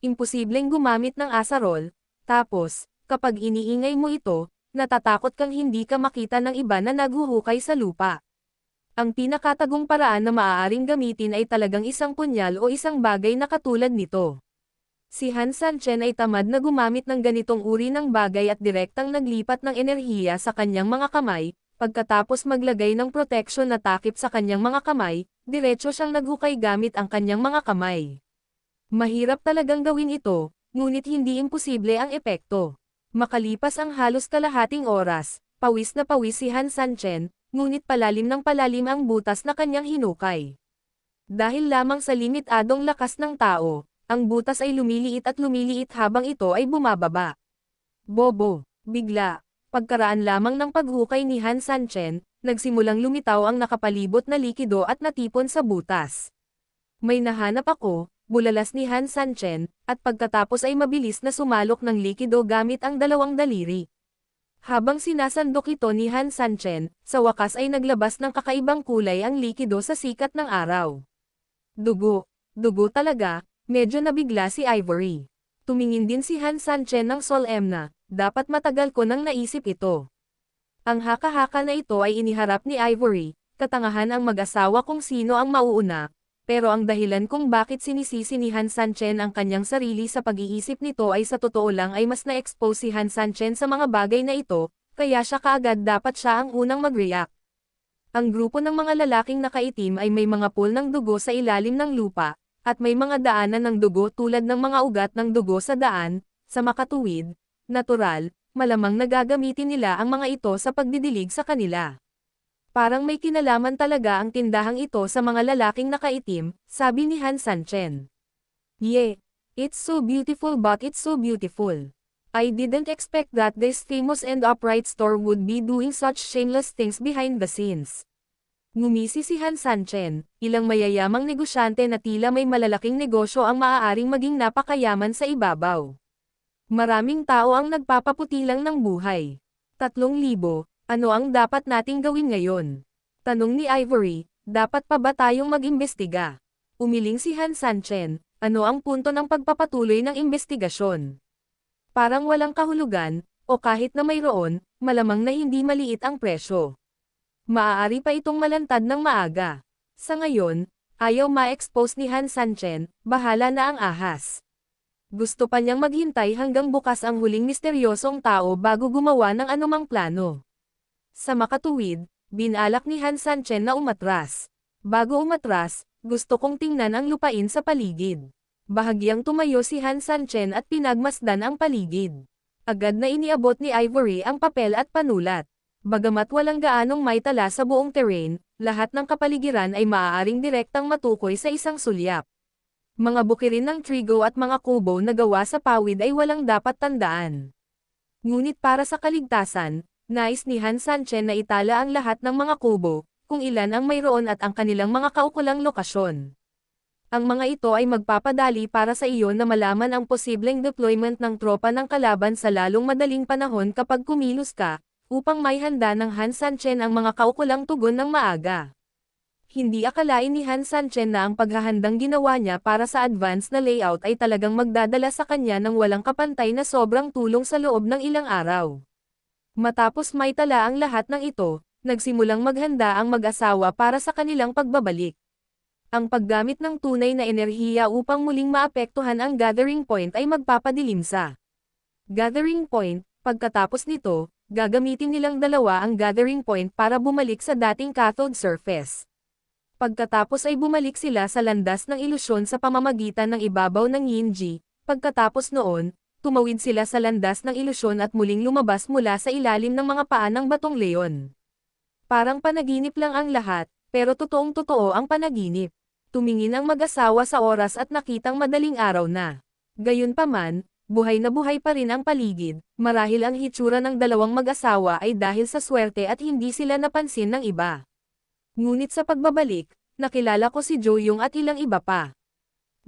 imposibleng gumamit ng asarol. Tapos, kapag iniingay mo ito, natatakot kang hindi ka makita ng iba na naghuhukay sa lupa. Ang pinakatagong paraan na maaaring gamitin ay talagang isang punyal o isang bagay na katulad nito. Si Han Sanchen ay tamad na gumamit ng ganitong uri ng bagay at direktang naglipat ng enerhiya sa kanyang mga kamay, pagkatapos maglagay ng protection na takip sa kanyang mga kamay, diretso siyang naghukay gamit ang kanyang mga kamay. Mahirap talagang gawin ito, ngunit hindi imposible ang epekto. Makalipas ang halos kalahating oras, pawis na pawis si Han Sanchen, ngunit palalim ng palalim ang butas na kanyang hinukay. Dahil lamang sa limitadong lakas ng tao, ang butas ay lumiliit at lumiliit habang ito ay bumababa. Bobo, bigla, pagkaraan lamang ng paghukay ni Han Sanchen, nagsimulang lumitaw ang nakapalibot na likido at natipon sa butas. May nahanap ako, bulalas ni Han Sanchen, at pagkatapos ay mabilis na sumalok ng likido gamit ang dalawang daliri. Habang sinasandok ito ni Han Sanchen, sa wakas ay naglabas ng kakaibang kulay ang likido sa sikat ng araw. Dugo, dugo talaga, medyo nabigla si Ivory. Tumingin din si Han Sanchen ng Sol-M na, dapat matagal ko nang naisip ito. Ang haka-haka na ito ay iniharap ni Ivory, katangahan ang mag-asawa kung sino ang mauuna, pero ang dahilan kung bakit sinisisi ni Han Sanchen ang kanyang sarili sa pag-iisip nito ay sa totoo lang ay mas na-expose si Han Sanchen sa mga bagay na ito, kaya siya kaagad dapat siya ang unang mag-react. Ang grupo ng mga lalaking nakaitim ay may mga pool ng dugo sa ilalim ng lupa, at may mga daanan ng dugo tulad ng mga ugat ng dugo sa daan, sa makatuwid, natural, malamang nagagamitin nila ang mga ito sa pagdidilig sa kanila. Parang may kinalaman talaga ang tindahang ito sa mga lalaking nakaitim, sabi ni Han Sanchen. Yeah, it's so beautiful but it's so beautiful. I didn't expect that this famous and upright store would be doing such shameless things behind the scenes. Ngumisi si Han Sanchen, ilang mayayamang negosyante na tila may malalaking negosyo ang maaaring maging napakayaman sa ibabaw. Maraming tao ang nagpapaputi lang ng buhay. Tatlong libo, ano ang dapat nating gawin ngayon? Tanong ni Ivory, dapat pa ba tayong mag-imbestiga? Umiling si Han Sanchen, ano ang punto ng pagpapatuloy ng investigasyon? Parang walang kahulugan, o kahit na mayroon, malamang na hindi maliit ang presyo. Maaari pa itong malantad ng maaga. Sa ngayon, ayaw ma-expose ni Han Sanchen, bahala na ang ahas. Gusto pa niyang maghintay hanggang bukas ang huling misteryosong tao bago gumawa ng anumang plano. Sa makatuwid, binalak ni Han Sanchen na umatras. Bago umatras, gusto kong tingnan ang lupain sa paligid. Bahagyang tumayo si Han Sanchen at pinagmasdan ang paligid. Agad na iniabot ni Ivory ang papel at panulat. Bagamat walang gaanong may tala sa buong terrain, lahat ng kapaligiran ay maaaring direktang matukoy sa isang sulyap. Mga bukirin ng trigo at mga kubo na gawa sa pawid ay walang dapat tandaan. Ngunit para sa kaligtasan, nais ni Han Sanchen na itala ang lahat ng mga kubo, kung ilan ang mayroon at ang kanilang mga kaukulang lokasyon. Ang mga ito ay magpapadali para sa iyo na malaman ang posibleng deployment ng tropa ng kalaban sa lalong madaling panahon kapag kumilos ka, upang may handa ng Han Sanchen ang mga kaukulang tugon ng maaga. Hindi akalain ni Han Sanchen na ang paghahandang ginawa niya para sa advance na layout ay talagang magdadala sa kanya ng walang kapantay na sobrang tulong sa loob ng ilang araw. Matapos may tala ang lahat ng ito, nagsimulang maghanda ang mag-asawa para sa kanilang pagbabalik. Ang paggamit ng tunay na enerhiya upang muling maapektuhan ang gathering point ay magpapadilim sa gathering point, Pagkatapos nito, gagamitin nilang dalawa ang gathering point para bumalik sa dating cathode surface. Pagkatapos ay bumalik sila sa landas ng ilusyon sa pamamagitan ng ibabaw ng Yinji, pagkatapos noon, tumawid sila sa landas ng ilusyon at muling lumabas mula sa ilalim ng mga paa ng batong leon. Parang panaginip lang ang lahat, pero totoong totoo ang panaginip. Tumingin ang mag-asawa sa oras at nakitang madaling araw na. Gayunpaman, buhay na buhay pa rin ang paligid, marahil ang hitsura ng dalawang mag-asawa ay dahil sa swerte at hindi sila napansin ng iba. Ngunit sa pagbabalik, nakilala ko si Jo Yung at ilang iba pa.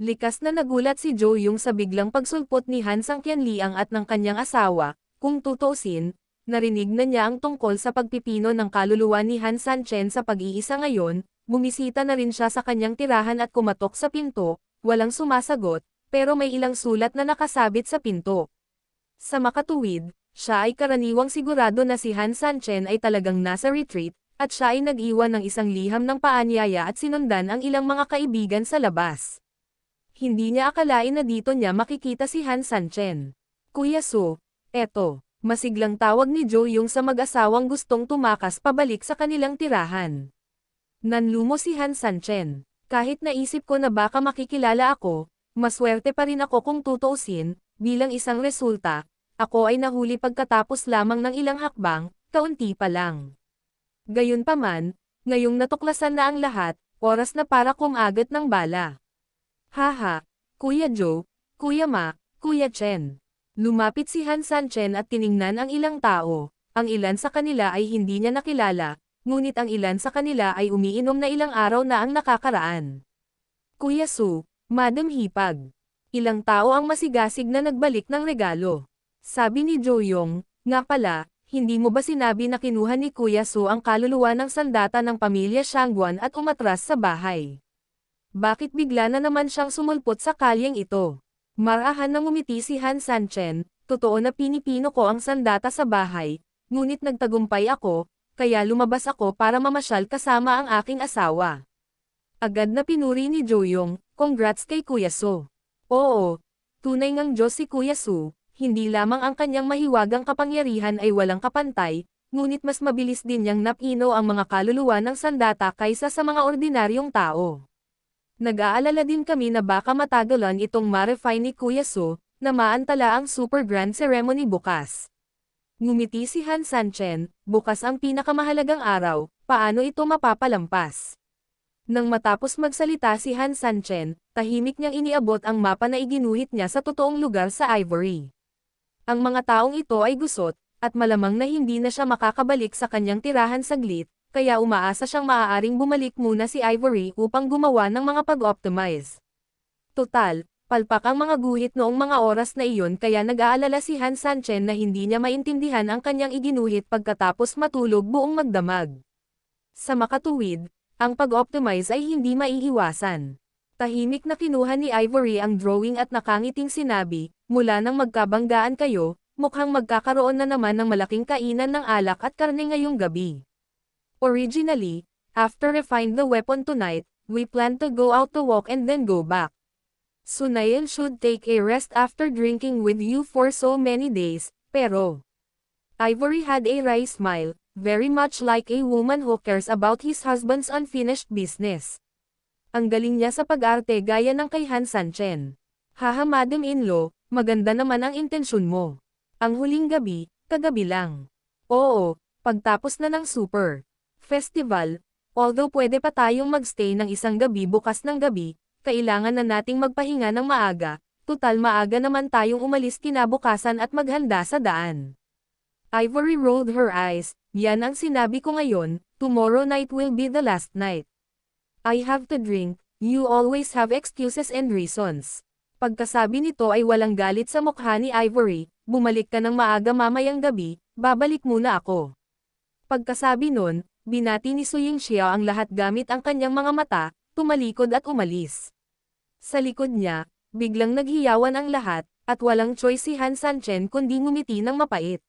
Likas na nagulat si Jo Yung sa biglang pagsulpot ni Han Sang Qianliang at ng kanyang asawa, kung tutusin, narinig na niya ang tungkol sa pagpipino ng kaluluwa ni Han San Chen sa pag-iisa ngayon, bumisita na rin siya sa kanyang tirahan at kumatok sa pinto, walang sumasagot, pero may ilang sulat na nakasabit sa pinto. Sa makatuwid, siya ay karaniwang sigurado na si Han San Chen ay talagang nasa retreat, at siya ay nag-iwan ng isang liham ng paanyaya at sinundan ang ilang mga kaibigan sa labas. Hindi niya akalain na dito niya makikita si Han San Chen. Kuya Su, eto, masiglang tawag ni Joe yung sa mag-asawang gustong tumakas pabalik sa kanilang tirahan. Nanlumo si Han San Chen. Kahit naisip ko na baka makikilala ako, maswerte pa rin ako kung tutuusin, bilang isang resulta, ako ay nahuli pagkatapos lamang ng ilang hakbang, kaunti pa lang. Gayunpaman, ngayong natuklasan na ang lahat, oras na para kumagat ng bala. Haha, Kuya Joe, Kuya Ma, Kuya Chen. Lumapit si Han San Chen at tiningnan ang ilang tao, ang ilan sa kanila ay hindi niya nakilala, ngunit ang ilan sa kanila ay umiinom na ilang araw na ang nakakaraan. Kuya Su, Madam Hipag. Ilang tao ang masigasig na nagbalik ng regalo. Sabi ni Jo Yong, nga pala, hindi mo ba sinabi na kinuha ni Kuya Su ang kaluluwa ng sandata ng pamilya Shangguan at umatras sa bahay? Bakit bigla na naman siyang sumulpot sa kalyeng ito? Marahan na ngumiti si Han San Chen, totoo na pinipino ko ang sandata sa bahay, ngunit nagtagumpay ako, kaya lumabas ako para mamasyal kasama ang aking asawa. Agad na pinuri ni Joyong, congrats kay Kuya Su. Oo, tunay ngang Diyos si Kuya Su, hindi lamang ang kanyang mahiwagang kapangyarihan ay walang kapantay, ngunit mas mabilis din niyang napino ang mga kaluluwa ng sandata kaysa sa mga ordinaryong tao. Nag-aalala din kami na baka matagalan itong ma-refine ni Kuya Su, na maantala ang super grand ceremony bukas. Ngumiti si Han San Chen, bukas ang pinakamahalagang araw, paano ito mapapalampas? Nang matapos magsalita si Han San Chen, tahimik niyang iniabot ang mapa na iginuhit niya sa totoong lugar sa Ivory. Ang mga taong ito ay gusot, at malamang na hindi na siya makakabalik sa kanyang tirahan saglit, kaya umaasa siyang maaaring bumalik muna si Ivory upang gumawa ng mga pag-optimize. Total, palpak ang mga guhit noong mga oras na iyon kaya nag-aalala si Han Sanchen na hindi niya maintindihan ang kanyang iginuhit pagkatapos matulog buong magdamag. Sa makatuwid, ang pag-optimize ay hindi maiiwasan. Tahimik na kinuha ni Ivory ang drawing at nakangiting sinabi, mula nang magkabanggaan kayo, mukhang magkakaroon na naman ng malaking kainan ng alak at karne ngayong gabi. Originally, after refine the weapon tonight, we plan to go out to walk and then go back. Sunail should take a rest after drinking with you for so many days, pero... Ivory had a wry smile, very much like a woman who cares about his husband's unfinished business. Ang galing niya sa pag-arte gaya ng kay Han Sanchen. Haha madam-in-law, maganda naman ang intensyon mo. Ang huling gabi, kagabi lang. Oo, pagtapos na ng super festival, although pwede pa tayong magstay ng isang gabi bukas ng gabi, kailangan na nating magpahinga ng maaga, tutal maaga naman tayong umalis kinabukasan at maghanda sa daan. Ivory rolled her eyes, yan ang sinabi ko ngayon, tomorrow night will be the last night. I have to drink, you always have excuses and reasons. Pagkasabi nito ay walang galit sa mukha ni Ivory, bumalik ka ng maaga mamayang gabi, babalik muna ako. Pagkasabi nun, binati ni Suying Xiao ang lahat gamit ang kanyang mga mata, tumalikod at umalis. Sa likod niya, biglang naghiyawan ang lahat, at walang choice si Han Sanchen kundi ngumiti ng mapait.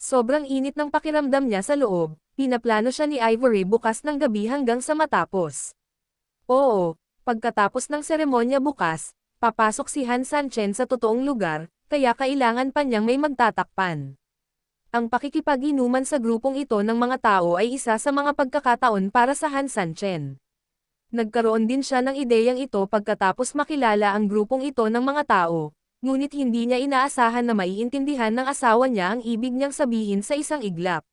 Sobrang init ng pakiramdam niya sa loob, pinaplano siya ni Ivory bukas ng gabi hanggang sa matapos. Oo, pagkatapos ng seremonya bukas, papasok si Han Sanchen sa totoong lugar, kaya kailangan pa niyang may magtatakpan. Ang pakikipag-inuman sa grupong ito ng mga tao ay isa sa mga pagkakataon para sa Han Sanchen. Nagkaroon din siya ng ideyang ito pagkatapos makilala ang grupong ito ng mga tao, ngunit hindi niya inaasahan na maiintindihan ng asawa niya ang ibig niyang sabihin sa isang iglap.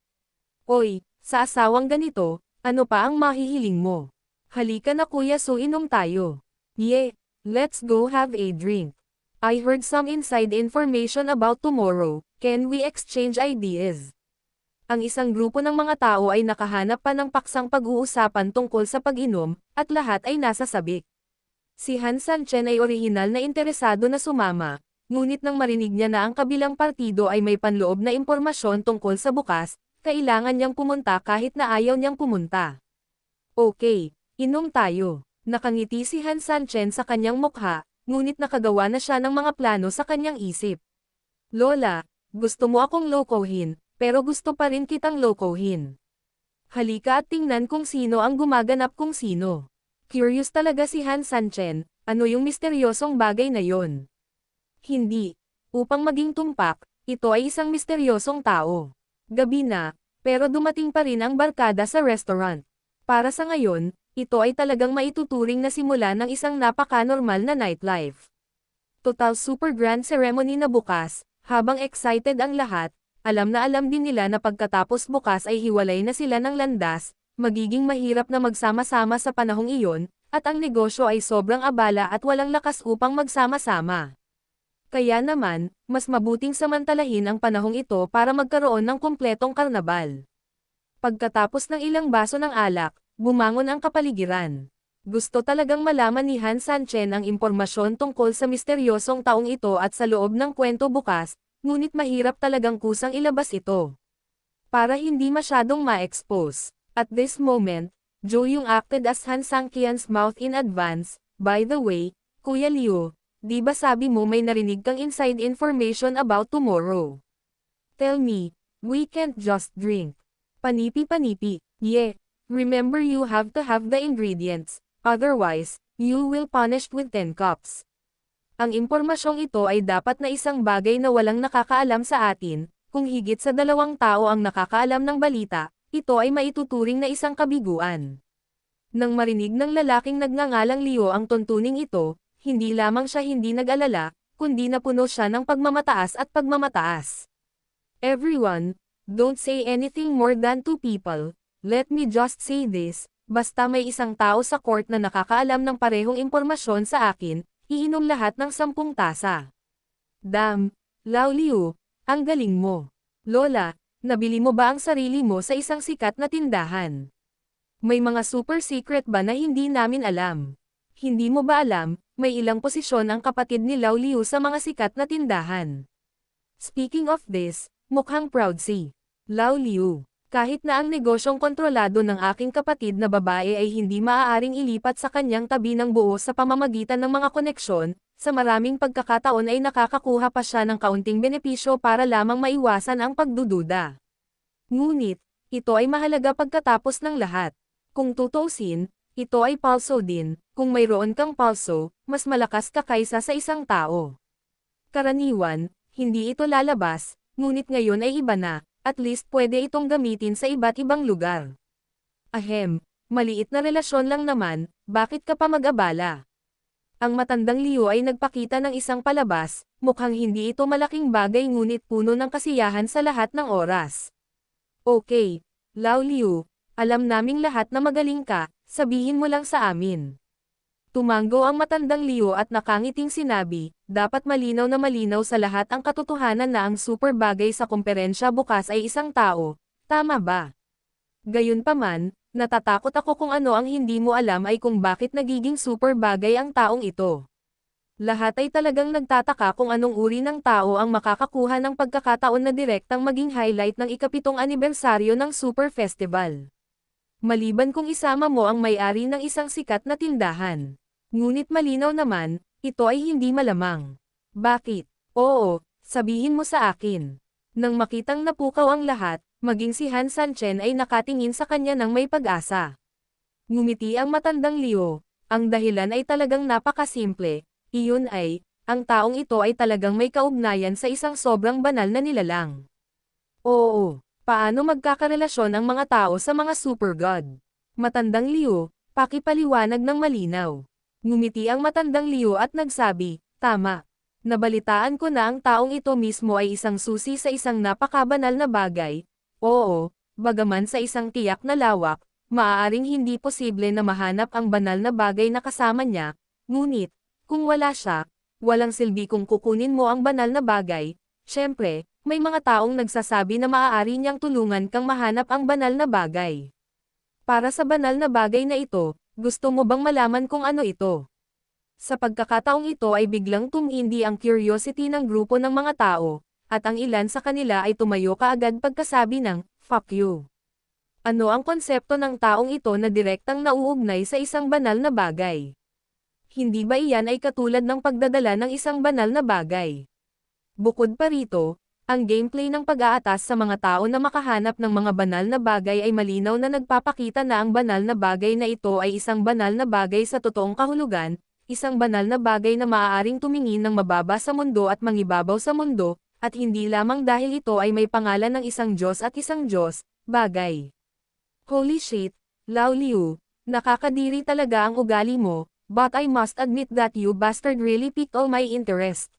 Oy, sa asawang ganito, ano pa ang mahihiling mo? Halika na kuya so inom tayo. Yeah, let's go have a drink. I heard some inside information about tomorrow, can we exchange ideas? Ang isang grupo ng mga tao ay nakahanap pa ng paksang pag-uusapan tungkol sa pag-inom, at lahat ay nasa sabik. Si Han Sanchen ay orihinal na interesado na sumama, ngunit nang marinig niya na ang kabilang partido ay may panloob na impormasyon tungkol sa bukas, kailangan niyang pumunta kahit na ayaw niyang pumunta. Okay, inom tayo. Nakangiti si Han Sanchen sa kanyang mukha, ngunit nakagawa na siya ng mga plano sa kanyang isip. Lola, gusto mo akong lokohin, pero gusto pa rin kitang lokohin. Halika at tingnan kung sino ang gumaganap kung sino. Curious talaga si Han Sanchen, ano yung misteryosong bagay na yon? Hindi. Upang maging tumpak, ito ay isang misteryosong tao. Gabi na, pero dumating pa rin ang barkada sa restaurant. Para sa ngayon, ito ay talagang maituturing na simula ng isang napaka-normal na nightlife. Total super grand ceremony na bukas, habang excited ang lahat, alam na alam din nila na pagkatapos bukas ay hiwalay na sila ng landas, magiging mahirap na magsama-sama sa panahong iyon, at ang negosyo ay sobrang abala at walang lakas upang magsama-sama. Kaya naman, mas mabuting samantalahin ang panahong ito para magkaroon ng kumpletong karnabal. Pagkatapos ng ilang baso ng alak, bumangon ang kapaligiran. Gusto talagang malaman ni Han Sanchen ang impormasyon tungkol sa misteryosong taong ito at sa loob ng kwento bukas, ngunit mahirap talagang kusang ilabas ito. Para hindi masyadong ma-expose. At this moment, Joe yung acted as Han Sangkian's mouth in advance, by the way, Kuya Liu, di ba sabi mo may narinig kang inside information about tomorrow? Tell me, we can't just drink. Panipi-panipi, yeah, remember you have to have the ingredients, otherwise, you will punished with 10 cups. Ang impormasyong ito ay dapat na isang bagay na walang nakakaalam sa atin, kung higit sa dalawang tao ang nakakaalam ng balita, ito ay maituturing na isang kabiguan. Nang marinig ng lalaking nagngangalang Leo ang tuntuning ito, hindi lamang siya hindi nag-alala, kundi napuno siya ng pagmamataas at pagmamataas. Everyone, don't say anything more than two people, let me just say this, basta may isang tao sa court na nakakaalam ng parehong impormasyon sa akin, iinom lahat ng sampung tasa. Dam, Lao Liu, ang galing mo. Lola, nabili mo ba ang sarili mo sa isang sikat na tindahan? May mga super secret ba na hindi namin alam? Hindi mo ba alam, may ilang posisyon ang kapatid ni Lao Liu sa mga sikat na tindahan? Speaking of this, mukhang proud si Lao Liu. Kahit na ang negosyong kontrolado ng aking kapatid na babae ay hindi maaaring ilipat sa kanyang tabi ng buo sa pamamagitan ng mga koneksyon, sa maraming pagkakataon ay nakakakuha pa siya ng kaunting benepisyo para lamang maiwasan ang pagdududa. Ngunit, ito ay mahalaga pagkatapos ng lahat. Kung tutusin, ito ay palso din, kung mayroon kang palso, mas malakas ka kaysa sa isang tao. Karaniwan, hindi ito lalabas, ngunit ngayon ay iba na, at least pwede itong gamitin sa iba't ibang lugar. Ahem, maliit na relasyon lang naman, bakit ka pa mag-abala? Ang matandang Liu ay nagpakita ng isang palabas, mukhang hindi ito malaking bagay ngunit puno ng kasiyahan sa lahat ng oras. Okay, Lao Liu, alam naming lahat na magaling ka, sabihin mo lang sa amin. Tumango ang matandang Leo at nakangiting sinabi, dapat malinaw na malinaw sa lahat ang katotohanan na ang super bagay sa komperensya bukas ay isang tao, tama ba? Gayunpaman, natatakot ako kung ano ang hindi mo alam ay kung bakit nagiging super bagay ang taong ito. Lahat ay talagang nagtataka kung anong uri ng tao ang makakakuha ng pagkakataon na direktang maging highlight ng ikapitong anibersaryo ng Super Festival. Maliban kung isama mo ang may-ari ng isang sikat na tindahan. Ngunit malinaw naman, ito ay hindi malamang. Bakit? Oo, sabihin mo sa akin. Nang makitang napukaw ang lahat, maging si Han Sanchen ay nakatingin sa kanya ng may pag-asa. Ngumiti ang matandang Leo, ang dahilan ay talagang napakasimple, iyon ay, ang taong ito ay talagang may kaugnayan sa isang sobrang banal na nilalang. Oo, paano magkakarelasyon ang mga tao sa mga super god? Matandang Liu, pakipaliwanag ng malinaw. Ngumiti ang matandang Liu at nagsabi, tama. Nabalitaan ko na ang taong ito mismo ay isang susi sa isang napakabanal na bagay. Oo, bagaman sa isang tiyak na lawak, maaaring hindi posible na mahanap ang banal na bagay na kasama niya, ngunit, kung wala siya, walang silbi kung kukunin mo ang banal na bagay, syempre, may mga taong nagsasabi na maaari niyang tulungan kang mahanap ang banal na bagay. Para sa banal na bagay na ito, gusto mo bang malaman kung ano ito? Sa pagkakataong ito ay biglang tumindi ang curiosity ng grupo ng mga tao, at ang ilan sa kanila ay tumayo kaagad pagkasabi ng, fuck you. Ano ang konsepto ng taong ito na direktang nauugnay sa isang banal na bagay? Hindi ba iyan ay katulad ng pagdadala ng isang banal na bagay? Bukod pa rito, ang gameplay ng pag-aatas sa mga tao na makahanap ng mga banal na bagay ay malinaw na nagpapakita na ang banal na bagay na ito ay isang banal na bagay sa totoong kahulugan, isang banal na bagay na maaaring tumingin ng mababa sa mundo at mangibabaw sa mundo, at hindi lamang dahil ito ay may pangalan ng isang Diyos at isang Diyos, bagay. Holy shit, Lao Liu, nakakadiri talaga ang ugali mo, but I must admit that you bastard really piqued all my interest.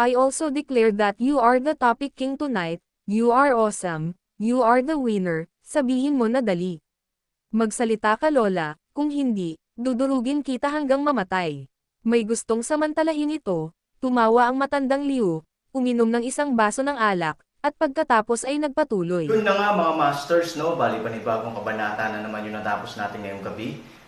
I also declare that you are the topic king tonight, you are awesome, you are the winner, sabihin mo na dali. Magsalita ka lola, kung hindi, dudurugin kita hanggang mamatay. May gustong samantalahin ito, tumawa ang matandang liu, uminom ng isang baso ng alak, at pagkatapos ay nagpatuloy. Yun na nga mga masters, no? Bali panibagong kabanata na naman yung natapos natin ngayong gabi.